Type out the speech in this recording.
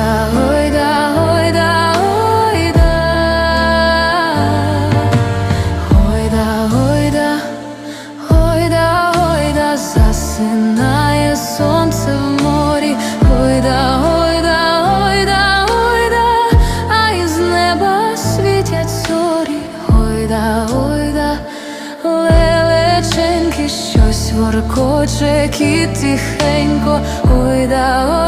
да, сонце в морі, ой да, ой да, а із неба світять зорі, ой да, ой щось воркоче, кіт тихенько, ой да, ой.